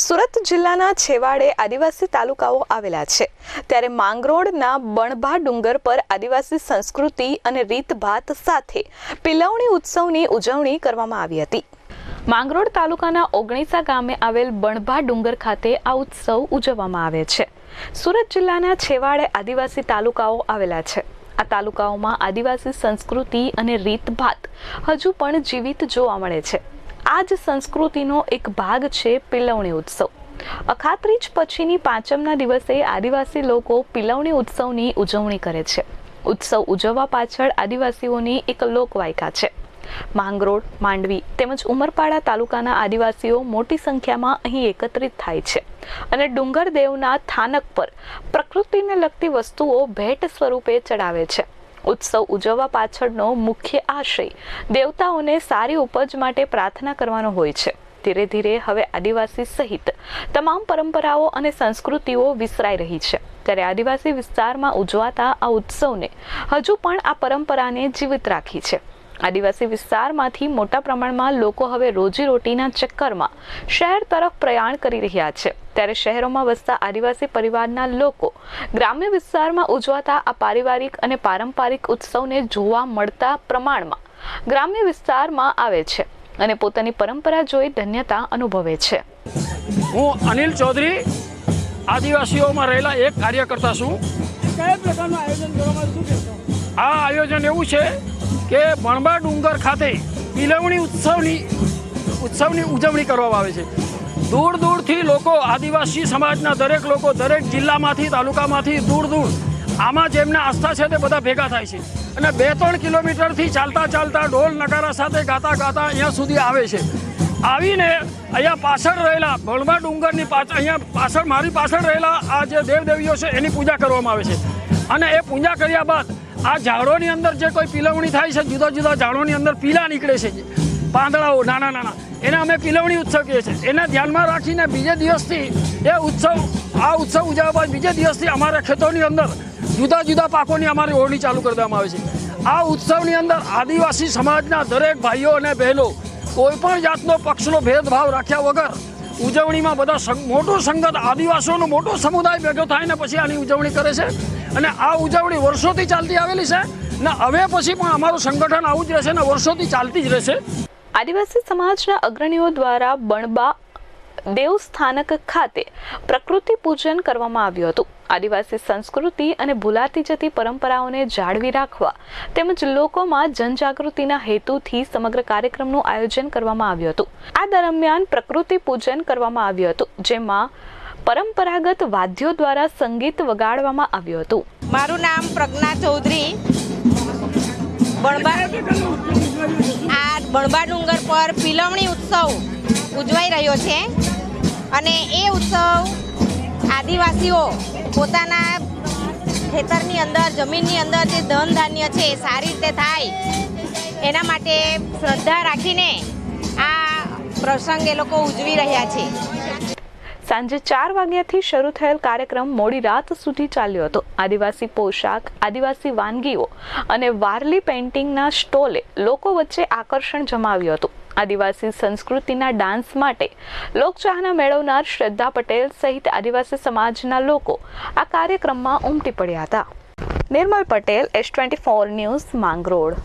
સુરત જિલ્લાના છેવાડે આદિવાસી તાલુકાઓ આવેલા છે. ત્યારે માંગરોળના બણભા ડુંગર પર આદિવાસી સંસ્કૃતિ અને રીતભાત સાથે પિલવણી ઉત્સવની ઉજવણી કરવામાં આવી હતી. માંગરોળ તાલુકાના ઓગણીસા ગામે આવેલ બણભા ડુંગર ખાતે આ ઉત્સવ ઉજવવામાં આવે છે. સુરત જિલ્લાના છેવાડે આદિવાસી તાલુકાઓ આવેલા છે. આ તાલુકાઓમાં આદિવાસી સંસ્કૃતિ અને રીતભાત હજુ પણ જીવિત જોવા મળે છે. આ જ સંસ્કૃતિનો એક ભાગ છે પિલવણી ઉત્સવ. અખાત્રીજ પછીની પાંચમના દિવસે આદિવાસી લોકો પિલવણી ઉત્સવની ઉજવણી કરે છે. ઉત્સવ ઉજવવા પાછળ આદિવાસીઓની એક લોકવાયકા છે. માંગરોળ, માંડવી તેમજ ઉમરપાડા તાલુકાના આદિવાસીઓ મોટી સંખ્યામાં અહીં એકત્રિત થાય છે અને ડુંગર દેવના થાનક પર પ્રકૃતિને લગતી વસ્તુઓ ભેટ સ્વરૂપે ચડાવે છે. ઉત્સવ ઉજવવા પાછળનો મુખ્ય આશય દેવતાઓને સારી ઉપજ માટે પ્રાર્થના કરવાનો હોય છે. ધીરે ધીરે હવે આદિવાસી સહિત તમામ પરંપરાઓ અને સંસ્કૃતિઓ વિસરાઈ રહી છે. ત્યારે આદિવાસી વિસ્તારમાં ઉજવાતા આ ઉત્સવને હજુ પણ આ પરંપરાને જીવિત રાખી છે. આદિવાસી વિસ્તારમાંથી મોટા પ્રમાણમાં લોકો હવે રોજીરોટીના ચક્કરમાં શહેર તરફ પ્રયાણ કરી રહ્યા છે. ત્યારે શહેરોમાં વસતા આદિવાસી પરિવારના લોકો ગ્રામ્ય વિસ્તારમાં ઉજવાતા આ પારિવારિક અને પારંપરિક ઉત્સવને જોવા મળતા પ્રમાણમાં ગ્રામ્ય વિસ્તારમાં આવે છે અને પોતાની પરંપરા જોઈ ધન્યતા અનુભવે છે. હું અનિલ ચૌધરી આદિવાસીઓમાં રહેલા એક કાર્યકર્તા છું. કયા પ્રકારનું આયોજન કરવામાં શું આ આયોજન એવું છે કે બણબા ડુંગર ખાતે પિલવણી ઉત્સવની ઉત્સવની ઉજવણી કરવામાં આવે છે. દૂર દૂરથી લોકો, આદિવાસી સમાજના દરેક લોકો, દરેક જિલ્લામાંથી, તાલુકામાંથી દૂર દૂર આમાં જેમના આસ્થા છે તે બધા ભેગા થાય છે. અને બે ત્રણ કિલોમીટરથી ચાલતા ચાલતા ઢોલ નગારા સાથે ગાતા ગાતા અહીંયા સુધી આવે છે. આવીને અહીંયા પાછળ રહેલા ભણવા ડુંગરની પાછળ અહીંયા પાછળ, મારી પાછળ રહેલા આ જે દેવદેવીઓ છે એની પૂજા કરવામાં આવે છે. અને એ પૂજા કર્યા બાદ આ ઝાડોની અંદર જે કોઈ પીલવણી થાય છે, જુદા જુદા ઝાડોની અંદર પીલા નીકળે છે પાંદડાઓ, નાના નાના. એને અમે પીલવણી ઉત્સવ કહીએ છીએ. એને ધ્યાનમાં રાખીને બીજે દિવસથી એ ઉત્સવ, આ ઉત્સવ ઉજવવા બાદ બીજે દિવસથી અમારા ખેતોની અંદર જુદા જુદા પાકોની અમારી ઓળણી ચાલુ કરી દેવામાં આવે છે. આ ઉત્સવની અંદર આદિવાસી સમાજના દરેક ભાઈઓ અને બહેનો કોઈપણ જાતનો પક્ષનો ભેદભાવ રાખ્યા વગર ઉજવણીમાં બધા મોટું સંગત, આદિવાસીઓનો મોટો સમુદાય ભેગો થાય ને પછી આની ઉજવણી કરે છે. અને આ ઉજવણી વર્ષોથી ચાલતી આવેલી છે. ને હવે પછી પણ અમારું સંગઠન આવું જ રહેશે ને વર્ષોથી ચાલતી જ રહેશે. આદિવાસી સમાજના અગ્રણીઓ દ્વારા બણબા દેવસ્થાનક ખાતે પ્રકૃતિ પૂજન કરવામાં આવ્યું હતું. આદિવાસી સંસ્કૃતિ અને ભૂલાતી જતી પરંપરાઓને જાળવી રાખવા તેમજ લોકોમાં જનજાગૃતિના હેતુથી સમગ્ર કાર્યક્રમનું આયોજન કરવામાં આવ્યું હતું. આ દરમિયાન પ્રકૃતિ પૂજન કરવામાં આવ્યું હતું, જેમાં પરંપરાગત વાદ્યો દ્વારા સંગીત વગાડવામાં આવ્યું હતું. મારું નામ પ્રજ્ઞા ચૌધરી. આ બણબા ડુંગર પર પિલવણી ઉત્સવ ઉજવાઈ રહ્યો છે. અને એ ઉત્સવ આદિવાસીઓ પોતાના ખેતરની અંદર, જમીનની અંદર જે ધન ધાન્ય છે એ સારી રીતે થાય. એના માટે શ્રદ્ધા રાખીને આ પ્રસંગ એ લોકો ઉજવી રહ્યા છે. સાંજે ચાર વાગ્યાથી શરૂ થયેલ કાર્યક્રમ મોડી રાત સુધી ચાલ્યો હતો. આદિવાસી પોશાક, આદિવાસી વાનગીઓ અને વારલી પેઇન્ટિંગના સ્ટોલે લોકો વચ્ચે આકર્ષણ જમાવ્યું હતું. આદિવાસી સંસ્કૃતિના ડાન્સ માટે લોકચાહના મેળવનાર શ્રદ્ધા પટેલ સહિત આદિવાસી સમાજના લોકો આ કાર્યક્રમમાં ઉમટી પડ્યા હતા. Nirmal Patel S twenty four news Mangrol.